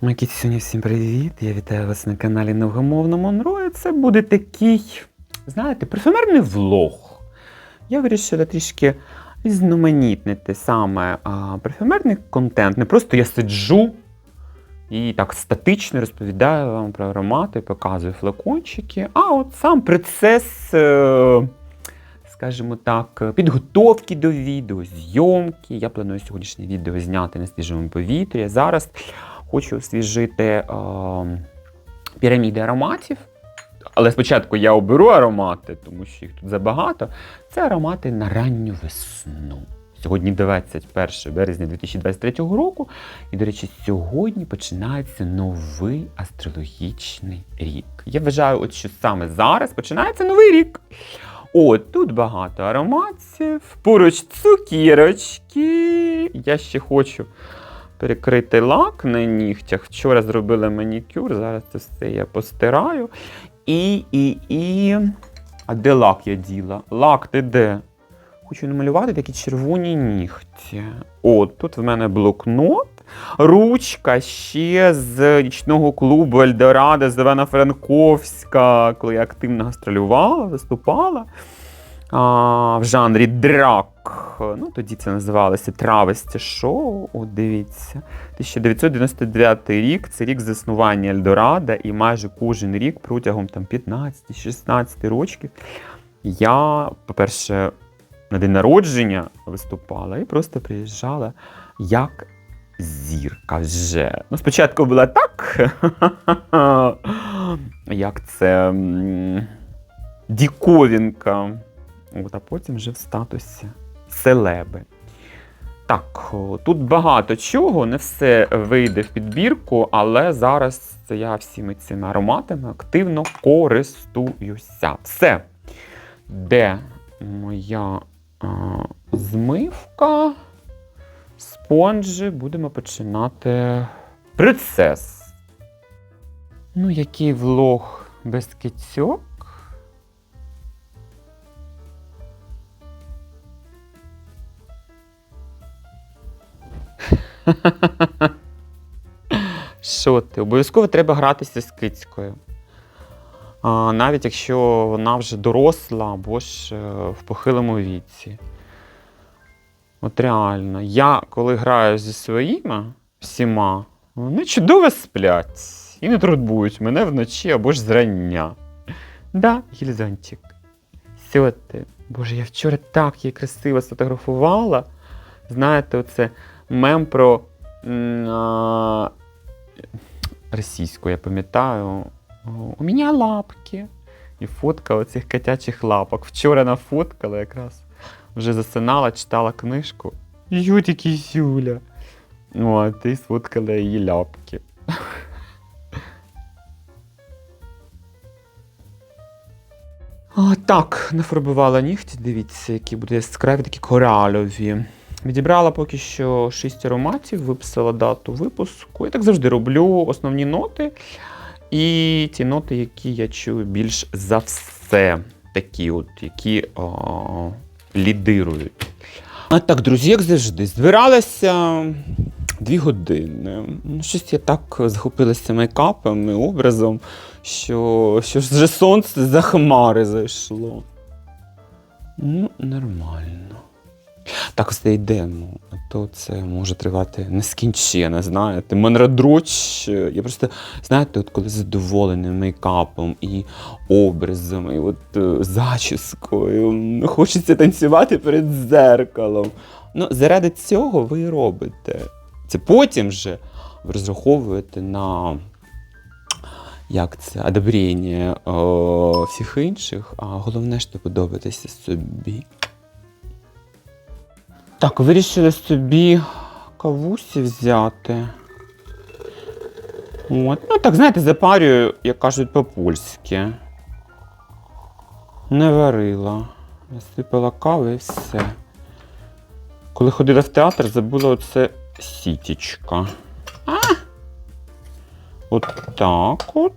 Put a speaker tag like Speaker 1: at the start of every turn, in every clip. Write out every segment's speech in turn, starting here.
Speaker 1: Мої сьогодні всім привіт! Я вітаю вас на каналі Новгомовна Монро. І це буде такий, знаєте, парфюмерний влог. Я вирішила трішки різноманітнити саме а, парфюмерний контент. Не просто я сиджу і так статично розповідаю вам про аромати, показую флакончики, а от сам процес. Е- скажімо так, підготовки до відео, зйомки. Я планую сьогоднішнє відео зняти на свіжому повітрі. Зараз хочу освіжити е, піраміди ароматів. Але спочатку я оберу аромати, тому що їх тут забагато. Це аромати на ранню весну. Сьогодні 21 березня 2023 року. І, до речі, сьогодні починається новий астрологічний рік. Я вважаю, от що саме зараз починається новий рік. О, тут багато ароматів, поруч цукірочки. Я ще хочу перекрити лак на нігтях. Вчора зробила манікюр, зараз це все я постираю. І, і, і. А де лак я діла? Лак ти де? Хочу намалювати такі червоні нігті. О, тут в мене блокнот. Ручка ще з нічного клубу Ельдорадо з Івана Франковська, коли я активно гастролювала, виступала а, в жанрі драк. Ну, Тоді це називалося Травесті шоу. От дивіться. 1999 рік це рік заснування Ельдорадо, і майже кожен рік протягом 15-16 років я, по-перше, на день народження виступала і просто приїжджала як зірка вже. Ну, спочатку була так. Як це діковінка. От, а потім вже в статусі селеби. Так, тут багато чого, не все вийде в підбірку, але зараз я всіми цими ароматами активно користуюся. Все. Де моя а, змивка? Спонжі будемо починати процес. Ну, який влог без кицьок? Що ти? Обов'язково треба гратися з кицькою. А, навіть якщо вона вже доросла або ж е, в похилому віці. От реально, я коли граю зі своїми всіма, вони чудово сплять і не турбують мене вночі або ж зрання. Да, Гільзонтик. Все ти. Боже, я вчора так її красиво сфотографувала. Знаєте, оце мем про а, російську, я пам'ятаю. У мене лапки. І фотка оцих котячих лапок. Вчора нафоткала якраз. Вже засинала, читала книжку. Ютики Юля. От, і сфоткала її ляпки. А, так, нафарбувала нігті, дивіться, які будуть яскраві, такі коралові. Відібрала поки що 6 ароматів, виписала дату випуску. Я так завжди роблю основні ноти. І ті ноти, які я чую більш за все, такі, от, які о, лідирують. А так, друзі, як завжди, збиралася дві години. Ну, Щось я так захопилася мейкапом і образом, що, що вже сонце за хмари зайшло. Ну, нормально. Так ось йдемо, а то це може тривати нескінченно, знаєте. Монрадроч, я просто, знаєте, от коли задоволений мейкапом і образом, і от е, зачіскою, хочеться танцювати перед зеркалом. Ну, заради цього ви робите. Це потім вже ви розраховуєте на як це, одобрення е, всіх інших, а головне, що подобатися собі. Так, вирішили собі кавусі взяти. От. Ну, так, знаєте, запарюю, як кажуть, по-польськи. Не варила. Насипала кави і все. Коли ходила в театр, забула оце сітічка. А! От так от.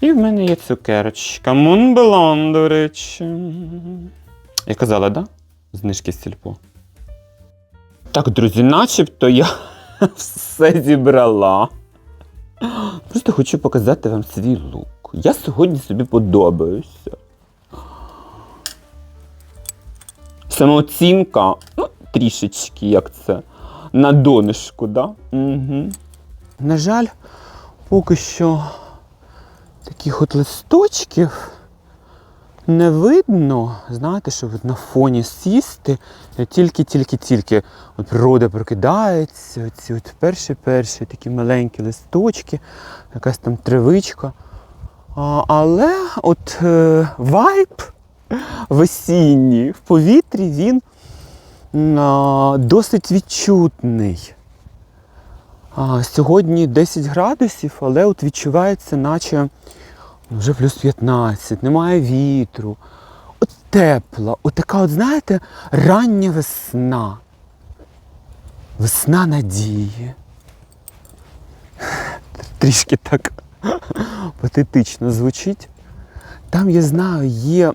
Speaker 1: І в мене є цукерочка. Монблан, до речі. Я казала, так? Да? Знижки сільпо. Так, друзі, начебто я Все зібрала. Просто хочу показати вам свій лук. Я сьогодні собі подобаюся. Самооцінка, ну, трішечки, як це, на донышку, да? Угу. На жаль, поки що таких от листочків не видно. Знаєте, що на фоні сісти, е, тільки-тільки-тільки от природа прокидається, ці от перші-перші такі маленькі листочки, якась там травичка. А, але от е, вайб весінній в повітрі він а, досить відчутний. А, сьогодні 10 градусів, але от відчувається, наче вже плюс 15, немає вітру. От тепла, от така, от, знаєте, рання весна. Весна надії. Трішки так патетично звучить. Там, я знаю, є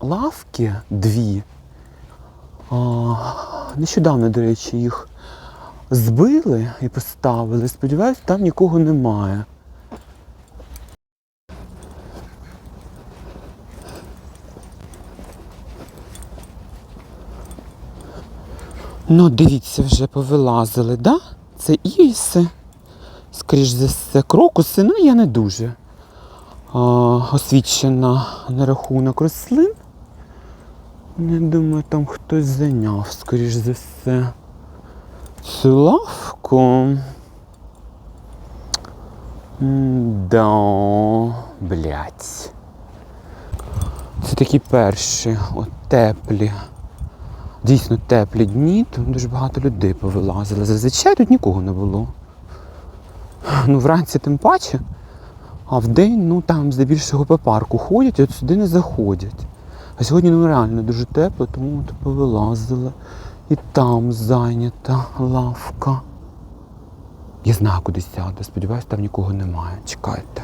Speaker 1: лавки дві. Нещодавно, до речі, їх збили і поставили. Сподіваюсь, там нікого немає. Ну, дивіться, вже повилазили, да? Це іриси. Скоріш за все, крокуси, ну я не дуже а, освічена на рахунок рослин. Не думаю, там хтось зайняв, скоріш за все. Цю лавку. Да, блять. Це такі перші, от теплі. Дійсно теплі дні, тому дуже багато людей повилазили. Зазвичай тут нікого не було. Ну, вранці тим паче, а вдень, ну там здебільшого по парку ходять, от сюди не заходять. А сьогодні ну реально дуже тепло, тому от повилазили. І там зайнята лавка. Я знаю, куди сяду. Сподіваюсь, там нікого немає. Чекайте.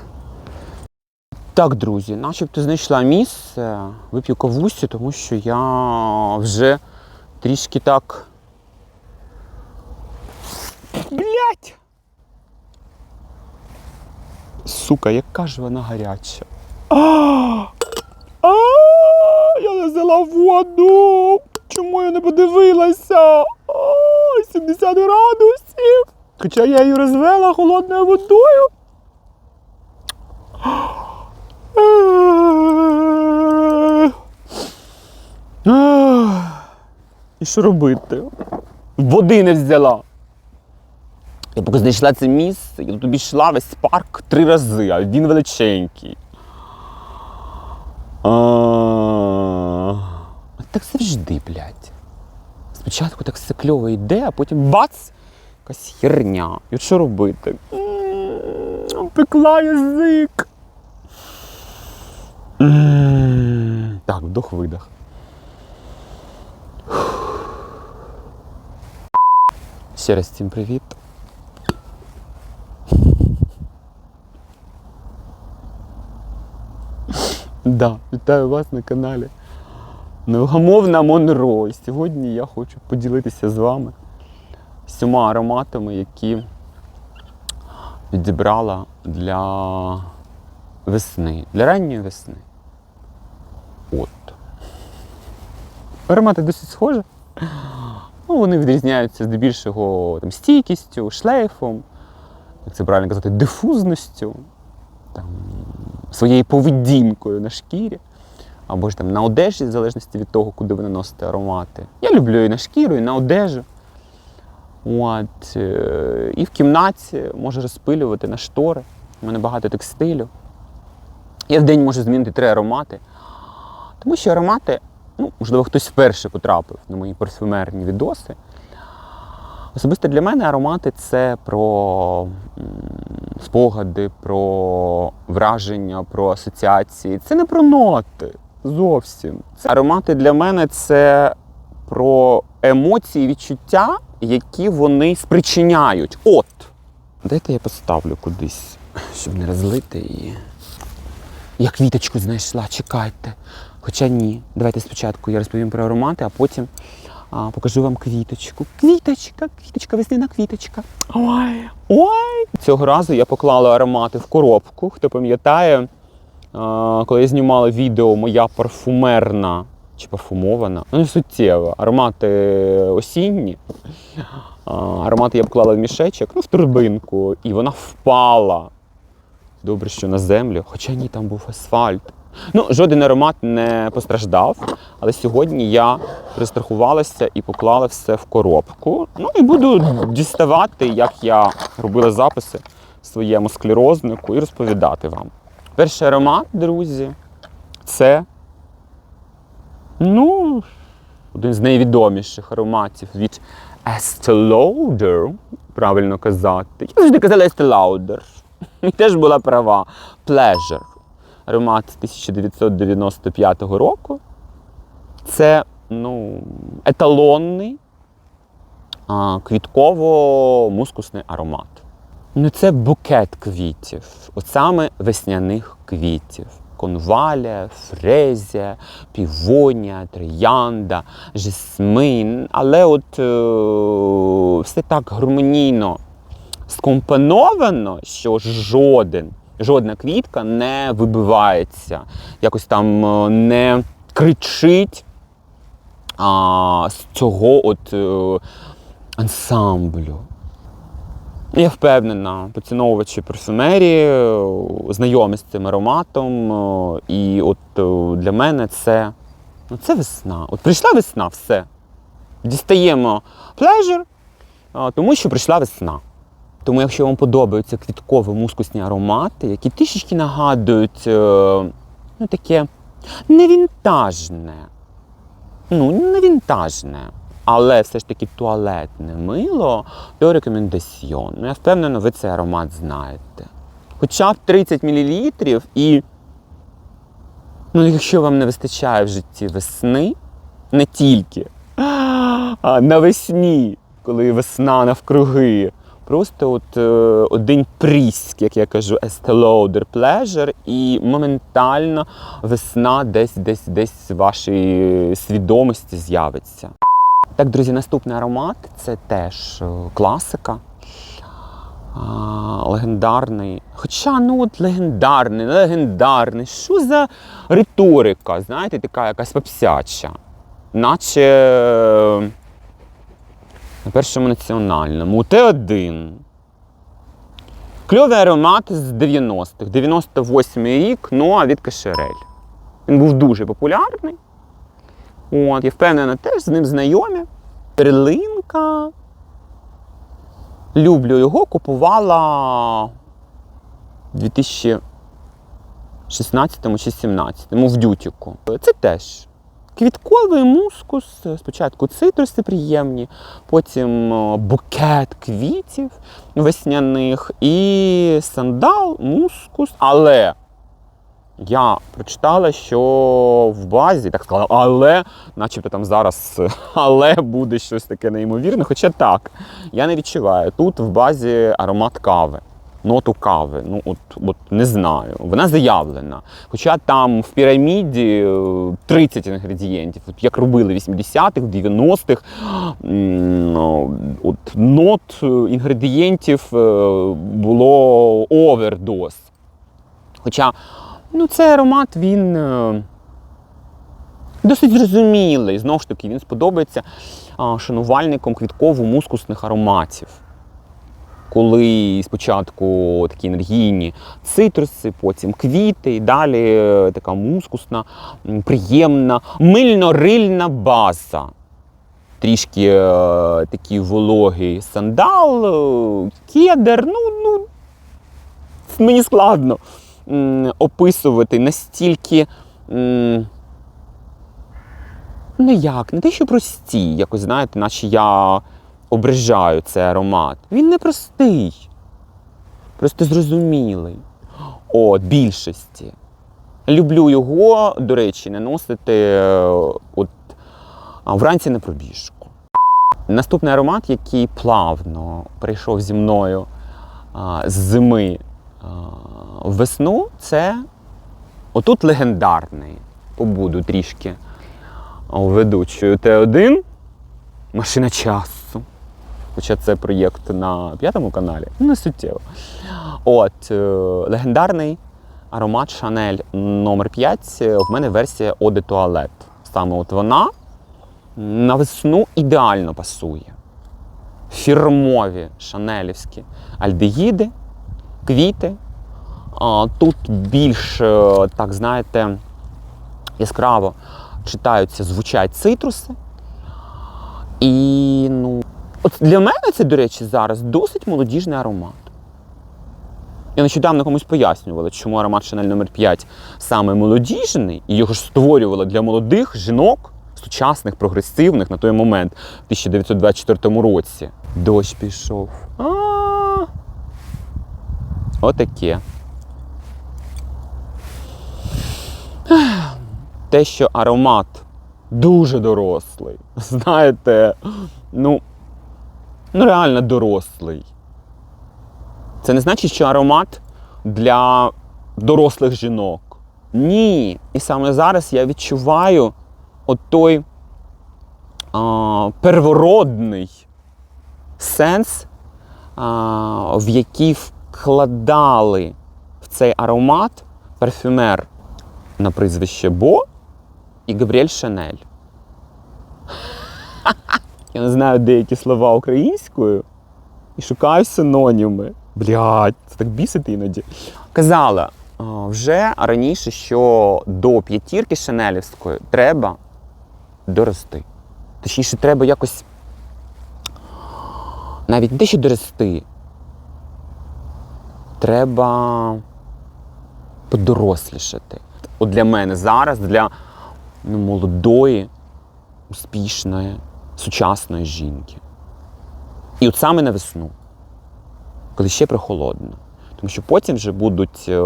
Speaker 1: Так, друзі, начебто знайшла місце, вип'ю кавусю, тому що я вже трішки так. Блять! Сука, яка ж вона гаряча. А! А! Я не взяла воду! Чому я не подивилася? О, 70 градусів! Хоча я її розвела холодною водою. І що робити? Води не взяла. Я поки знайшла це місце, я тут обійшла весь парк три рази, а він величенький. А, Так завжди, блядь. Спочатку так все кльово йде, а потім бац! Якась херня. І от що робити? Пекла язик. Так, вдох-видох. Ще раз всім привіт. Да, вітаю вас на каналі Невгамовна Монро. Сьогодні я хочу поділитися з вами всіма ароматами, які відібрала для весни, для ранньої весни. От. Аромати досить схожі. Ну, вони відрізняються здебільшого там, стійкістю, шлейфом, як це правильно казати, дифузністю, там, своєю поведінкою на шкірі, або ж там на одежі, в залежності від того, куди ви наносите аромати. Я люблю і на шкіру, і на одежу. От, е, і в кімнаті можу розпилювати на штори. У мене багато текстилю. Я в день можу змінити три аромати. Тому що аромати, ну, можливо, хтось вперше потрапив на мої парфюмерні відоси. Особисто для мене аромати це про спогади, про враження, про асоціації. Це не про ноти зовсім. Це аромати для мене це про емоції, відчуття, які вони спричиняють. От. Дайте я поставлю кудись, щоб не розлити її. Я квіточку знайшла, чекайте. Хоча ні. Давайте спочатку я розповім про аромати, а потім А, покажу вам квіточку. Квіточка, квіточка, весняна квіточка. Ой, ой. Цього разу я поклала аромати в коробку. Хто пам'ятає, коли я знімала відео Моя парфумерна чи парфумована, ну не суттєво. Аромати осінні. А, аромати я поклала в мішечок, ну в турбинку, і вона впала. Добре, що на землю, хоча ні, там був асфальт. Ну, жоден аромат не постраждав, але сьогодні я пристрахувалася і поклала все в коробку. Ну і буду діставати, як я робила записи своєму склерознику і розповідати вам. Перший аромат, друзі, це ну, один з найвідоміших ароматів від Estee Lauder, правильно казати. Я завжди казала Estee Lauder. І теж була права. Pleasure. Аромат 1995 року. Це ну, еталонний квітково-мускусний аромат. Ну, це букет квітів, от саме весняних квітів. Конвалія, фрезія, півонія, троянда, жасмин. Але от е, все так гармонійно скомпоновано, що жоден, жодна квітка не вибивається, якось там е, не кричить а, з цього от е, ансамблю. Я впевнена, поціновувачі парфюмерії, е, знайомі з цим ароматом. І от для мене це, ну, це весна. От прийшла весна, все. Дістаємо плежер, тому що прийшла весна. Тому, якщо вам подобаються квіткові мускусні аромати, які трішечки нагадують е, ну, таке не вінтажне, ну, не вінтажне, але все ж таки туалетне мило, то рекомендаціон. Ну, я впевнена, ви цей аромат знаєте. Хоча б 30 мл і, ну, якщо вам не вистачає в житті весни, не тільки а навесні, коли весна навкруги. Просто от е, один пріськ, як я кажу, Lauder Pleasure, і моментально весна десь десь десь в вашій свідомості з'явиться. Так, друзі, наступний аромат це теж е, класика. А, легендарний. Хоча, ну от легендарний, легендарний. Що за риторика? Знаєте, така якась попсяча. Наче на першому національному. Т1. Кльовий аромат з 90-х. 98-й рік, ну а від Кашерель. Він був дуже популярний. От, я впевнена, теж з ним знайомі. Перлинка. Люблю його, купувала в 2016 чи 2017 в дютіку. Це теж Квітковий мускус, спочатку цитруси приємні, потім букет квітів весняних і сандал, мускус. Але я прочитала, що в базі, так сказала, але, начебто там зараз але буде щось таке неймовірне. Хоча так, я не відчуваю. Тут в базі аромат кави. Ноту кави, ну от, от не знаю. Вона заявлена. Хоча там в піраміді е, 30 інгредієнтів, от як робили в 80-х, в 90-х, ну, от нот е, інгредієнтів е, було овердоз. Хоча ну, цей аромат він е, досить зрозумілий. Знову ж таки, він сподобається а, шанувальникам квітково-мускусних ароматів коли спочатку такі енергійні цитруси, потім квіти, і далі е, така мускусна, приємна, мильно-рильна база. Трішки е, такий вологий сандал, е, кедр. Ну, ну, мені складно м, описувати настільки. м, Ну як, не те, що прості, якось знаєте, наче я ображаю цей аромат. Він не простий, просто зрозумілий. О, більшості. Люблю його, до речі, наносити е, от, вранці на пробіжку. Наступний аромат, який плавно прийшов зі мною а, з зими а, в весну, це отут легендарний. Побуду трішки ведучою Т1. машина часу. Хоча це проєкт на п'ятому каналі, ну не суттєво. От, е, легендарний аромат Chanel номер 5 В мене версія de Toilette. Саме от вона на весну ідеально пасує. Фірмові шанелівські альдегіди, квіти. Тут більш, е, так знаєте, яскраво читаються, звучать цитруси. І ну, от для мене це, до речі, зараз досить молодіжний аромат. Я нещодавно комусь пояснювала, чому аромат Chanel номер 5 саме молодіжний, і його ж створювала для молодих жінок, сучасних, прогресивних на той момент, в 1924 році. Дощ пішов. Отаке. Те, що аромат дуже дорослий. Знаєте, ну, ну реально дорослий. Це не значить, що аромат для дорослих жінок. Ні. І саме зараз я відчуваю от той а, первородний сенс, а, в який вкладали в цей аромат парфюмер на прізвище Бо і Габріель Шанель. Я не знаю деякі слова українською і шукаю синоніми. Блядь, це так бісить іноді. Казала вже раніше, що до п'ятірки шанелівської треба дорости. Точніше, треба якось навіть не те, що дорости. Треба подорослішати. От для мене зараз, для ну, молодої, успішної, сучасної жінки. І от саме на весну, коли ще прохолодно. Тому що потім вже будуть е,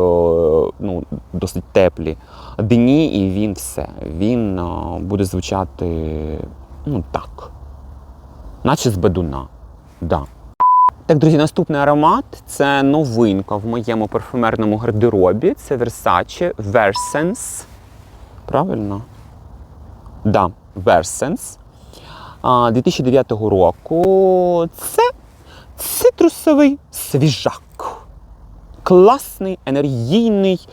Speaker 1: ну, досить теплі дні, і він все. Він е, буде звучати ну так. Наче з бедуна. Да. Так, друзі, наступний аромат це новинка в моєму парфюмерному гардеробі. Це Versace Versens. Правильно? Да, Versens. А, 2009 року. Це цитрусовий свіжак. Класний, енергійний,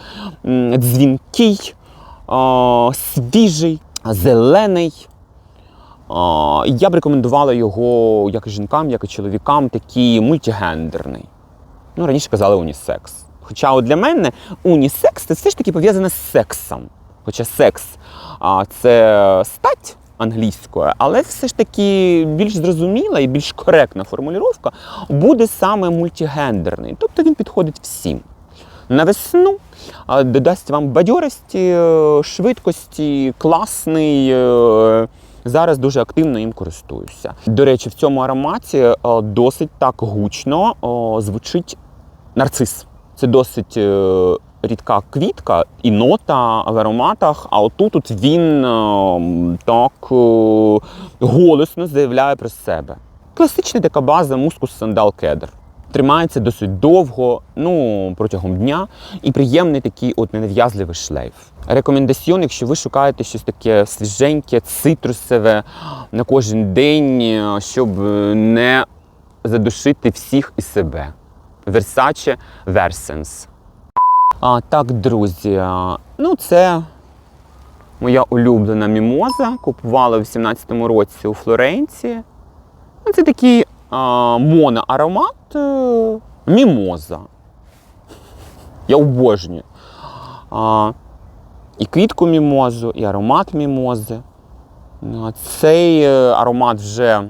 Speaker 1: дзвінкий, свіжий, зелений. Я б рекомендувала його як жінкам, як і чоловікам, такий мультигендерний. Ну, раніше казали унісекс. Хоча от для мене унісекс це все ж таки пов'язане з сексом. Хоча секс а, це стать англійською, але все ж таки більш зрозуміла і більш коректна формулювання буде саме мультигендерний. Тобто він підходить всім. На весну додасть вам бадьорості, е, швидкості, класний. е, Зараз дуже активно їм користуюся. До речі, в цьому ароматі е, досить так гучно звучить нарцис. Це досить рідка квітка і нота в ароматах, а отут от він е, так е, голосно заявляє про себе. Класична така база мускус сандал кедр. Тримається досить довго, ну протягом дня, і приємний такий от ненав'язливий шлейф. Рекомендаціон, якщо ви шукаєте щось таке свіженьке, цитрусове на кожен день, е, щоб не задушити всіх і себе. Versace Versens. А, так, друзі, ну це моя улюблена мімоза. Купувала у 18-му році у Флоренції. Ну, Це такий а, моноаромат е, мімоза. Я обожнюю. А, і квітку мімозу, і аромат мімози. Ну, Цей е, аромат вже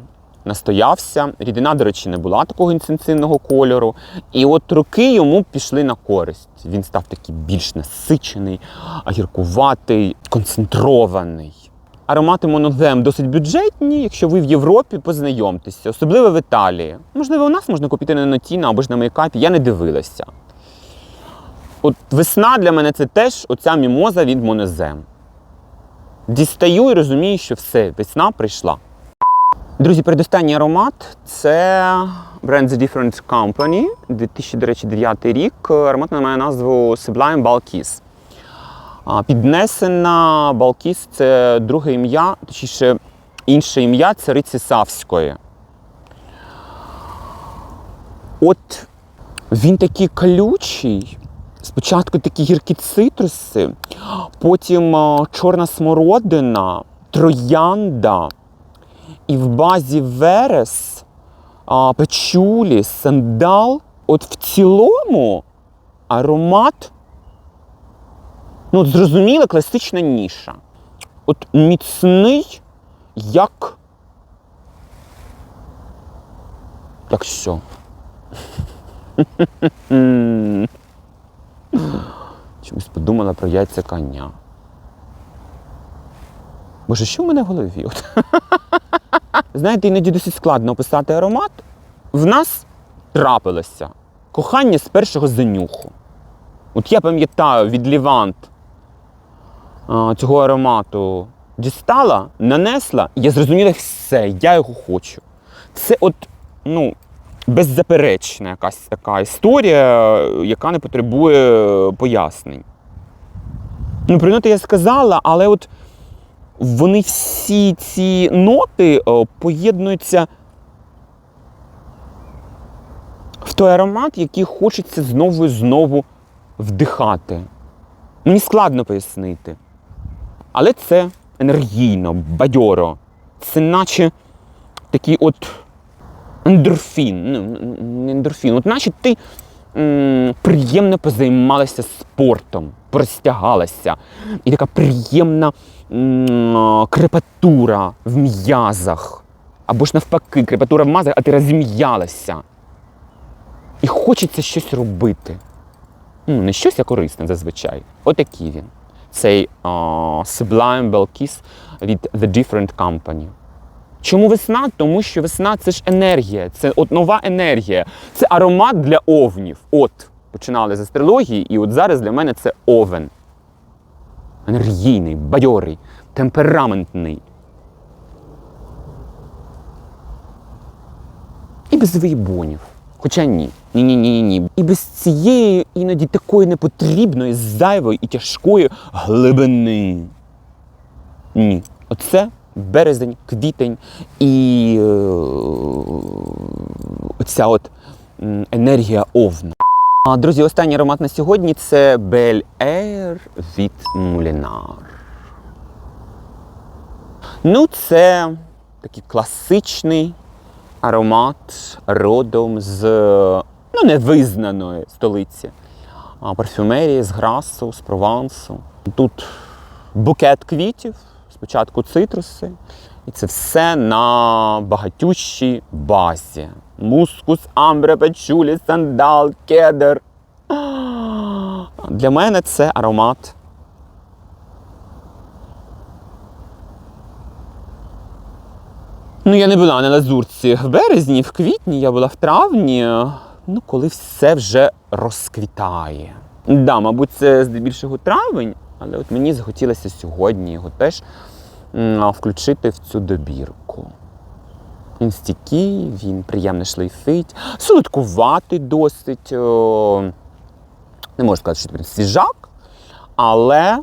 Speaker 1: настоявся. Рідина, до речі, не була такого інтенсивного кольору. І от роки йому пішли на користь. Він став такий більш насичений, гіркуватий, концентрований. Аромати монозем досить бюджетні. Якщо ви в Європі, познайомтеся, особливо в Італії. Можливо, у нас можна купити на Нотіна або ж на мейкапі, я не дивилася. От весна для мене це теж оця мімоза від монозем. Дістаю і розумію, що все, весна прийшла. Друзі, передостанній аромат це бренд The Different Company, 2009 рік. Аромат має назву Sublime Balkis. Піднесена Балкіс це друге ім'я, точніше, інше ім'я цариці Савської. От він такий колючий. Спочатку такі гіркі цитруси, потім чорна смородина, троянда, і в базі верес, печулі, сандал. От в цілому аромат, ну, зрозуміла, класична ніша. От міцний, як. Як що? Чомусь подумала про яйця коня. Боже, що в мене в голові? Знаєте, іноді досить складно описати аромат. В нас трапилося кохання з першого занюху. От я пам'ятаю від Лівант цього аромату дістала, нанесла, і я зрозуміла все, я його хочу. Це от, ну, беззаперечна якась така історія, яка не потребує пояснень. Ну, про я сказала, але от вони всі ці ноти поєднуються в той аромат, який хочеться знову і знову вдихати. Мені складно пояснити. Але це енергійно, бадьоро. Це наче такий от ендорфін. Ну, не ендорфін. От наче ти м, приємно позаймалася спортом, простягалася. І така приємна крепатура в м'язах. Або ж навпаки, крепатура в м'язах, а ти розім'ялася. І хочеться щось робити. Ну, не щось а корисне зазвичай. Отакий він. Цей а, Sublime Bell Kiss від The Different Company. Чому весна? Тому що весна це ж енергія, це от нова енергія, це аромат для овнів. От, починали з астрології, і от зараз для мене це овен. Енергійний, бадьорий, темпераментний. І без виїбонів. Хоча ні. Ні, ні, ні, ні. І без цієї іноді такої непотрібної, зайвої і тяжкої глибини. Ні. Оце березень, квітень і е, оця от енергія овна. Друзі, останній аромат на сьогодні це Bel Air від Moulinar. Ну, це такий класичний аромат родом з ну, невизнаної столиці парфюмерії, з Грасу, з Провансу. Тут букет квітів, спочатку цитруси, і це все на багатющій базі. Мускус, амбре, печулі, сандал, кедр. Для мене це аромат. Ну, я не була на лазурці в березні, в квітні, я була в травні, ну, коли все вже розквітає. Да, мабуть, це здебільшого травень, але от мені захотілося сьогодні його теж включити в цю добірку. Він стійкий, він приємно шлейфить, солодкуватий досить. Е, не можу сказати, що він свіжак, але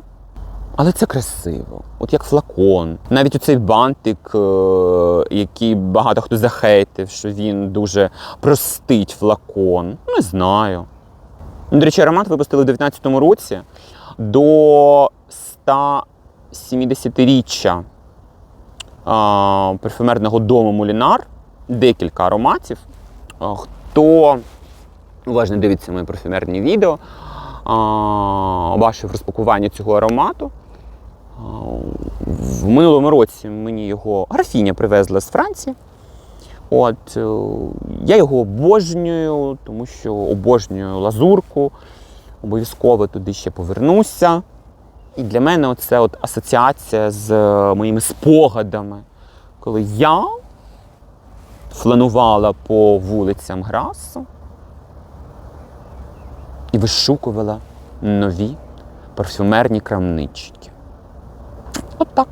Speaker 1: але це красиво. От як флакон. Навіть оцей бантик, е, який багато хто захейтив, що він дуже простить флакон. Не знаю. До речі, аромат випустили у 2019 році до 100 70-річчя парфюмерного дому Мулінар, декілька ароматів. Хто уважно дивиться мої парфюмерні відео, бачив розпакування цього аромату. В минулому році мені його графіня привезла з Франції. От, е, Я його обожнюю, тому що обожнюю лазурку, обов'язково туди ще повернуся. І для мене це асоціація з е, моїми спогадами, коли я фланувала по вулицям Грасу і вишукувала нові парфюмерні крамнички. От так.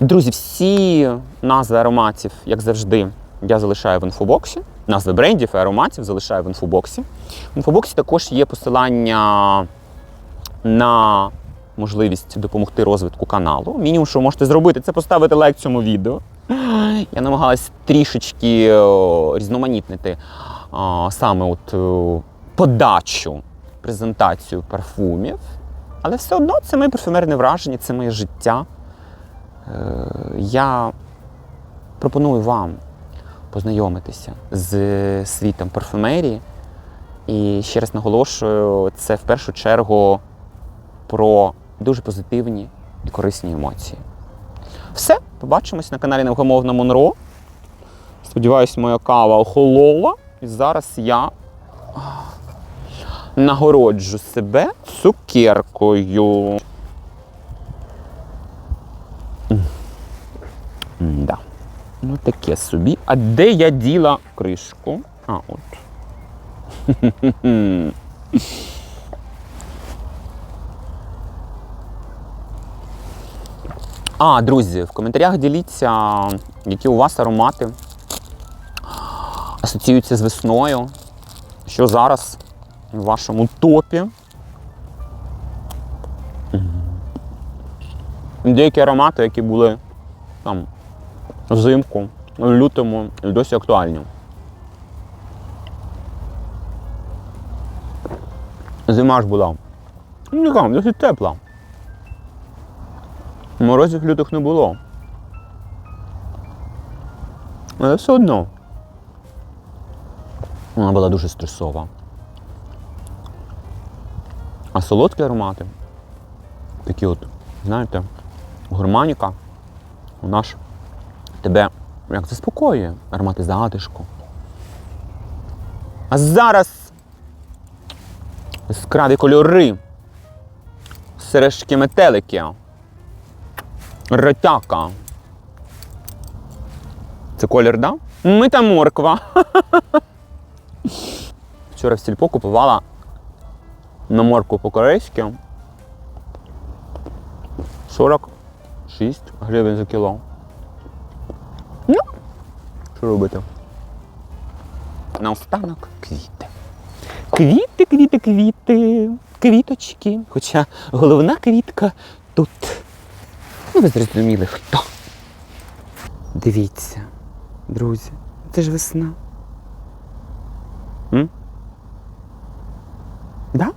Speaker 1: Друзі, всі назви ароматів, як завжди, я залишаю в інфобоксі. Назви брендів і ароматів залишаю в інфобоксі. В інфобоксі також є посилання на можливість допомогти розвитку каналу. Мінімум, що ви можете зробити, це поставити лайк цьому відео. Я намагалась трішечки різноманітнити а, саме от о, подачу, презентацію парфумів. Але все одно це моє парфюмерне враження, це моє життя. Е, я пропоную вам познайомитися з світом парфюмерії. І ще раз наголошую, це в першу чергу про дуже позитивні і корисні емоції. Все, побачимось на каналі Невгамовна Монро. Сподіваюсь, моя кава охолола. І зараз я нагороджу себе цукеркою. Да. Ну, таке собі. А де я діла кришку? А, от. А, друзі, в коментарях діліться, які у вас аромати асоціюються з весною. Що зараз в вашому топі? Деякі аромати, які були там взимку, в лютому, досі актуальні. Зима ж була. Ну, досить тепла. Морозів лютих не було. Але все одно. Вона була дуже стресова. А солодкі аромати, такі от, знаєте, гурманіка, вона ж тебе як заспокоює аромати затишку. А зараз яскраві кольори, сережки метелики, ретяка. Це колір, да? Мита морква. Вчора в сільпо купувала на моркву по-корейськи 46 гривень за кіло. Ну, що робити? Наостанок квіти. Квіти, квіти, квіти, квіточки. Хоча головна квітка тут. Ну, ви зрозуміли хто. Дивіться, друзі, це ж весна. М? Да?